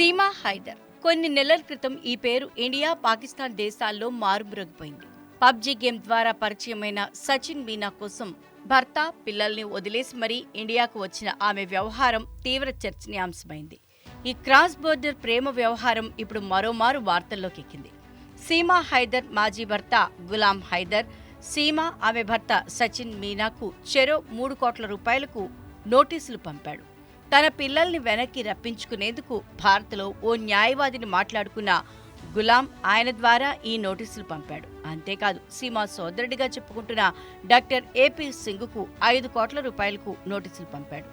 సీమా హైదర్. కొన్ని నెలల క్రితం ఈ పేరు ఇండియా పాకిస్తాన్ దేశాల్లో మారుమ్రోగిపోయింది. పబ్జీ గేమ్ ద్వారా పరిచయమైన సచిన్ మీనా కోసం భర్త పిల్లల్ని వదిలేసి మరీ ఇండియాకు వచ్చిన ఆమె వ్యవహారం తీవ్ర చర్చనీయాంశమైంది. ఈ క్రాస్ బోర్డర్ ప్రేమ వ్యవహారం ఇప్పుడు మరోమారు వార్తల్లోకి ఎక్కింది సీమా హైదర్ మాజీ భర్త గులాం హైదర్ సీమా ఆమె భర్త సచిన్ మీనాకు చెరో మూడు కోట్ల రూపాయలకు నోటీసులు పంపాడు. తన పిల్లల్ని వెనక్కి రప్పించుకునేందుకు భారత్లో ఓ న్యాయవాదిని మాట్లాడుకున్న గులాం ఆయన ద్వారా ఈ నోటీసులు పంపాడు. అంతేకాదు సీమా సోదరుడిగా చెప్పుకుంటున్న డాక్టర్ ఏపీ సింగ్కు ఐదు కోట్ల రూపాయలకు నోటీసులు పంపాడు.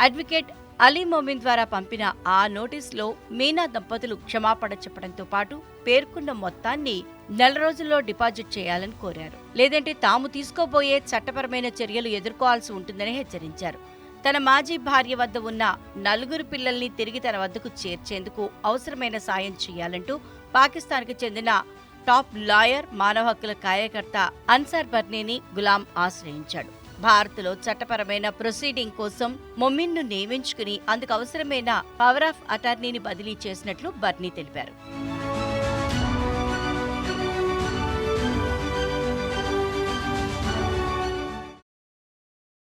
అడ్వకేట్ అలీ మోమిన్ ద్వారా పంపిన ఆ నోటీసులో మీనా దంపతులు క్షమాపణ చెప్పడంతో పాటు పేర్కొన్న మొత్తాన్ని నెల రోజుల్లో డిపాజిట్ చేయాలని కోరారు. లేదంటే తాము తీసుకోబోయే చట్టపరమైన చర్యలు ఎదుర్కోవాల్సి ఉంటుందని హెచ్చరించారు. తన మాజీ భార్య వద్ద ఉన్న నలుగురు పిల్లల్ని తిరిగి తన వద్దకు చేర్చేందుకు అవసరమైన సాయం చేయాలంటూ పాకిస్తాన్కు చెందిన టాప్ లాయర్ మానవ హక్కుల కార్యకర్త అన్సార్ బర్నీని గులాం ఆశ్రయించాడు. భారత్లో చట్టపరమైన ప్రొసీడింగ్ కోసం మొమిన్ను నియమించుకుని అందుకు అవసరమైన పవర్ ఆఫ్ అటార్నీని బదిలీ చేసినట్లు బర్నీ తెలిపారు.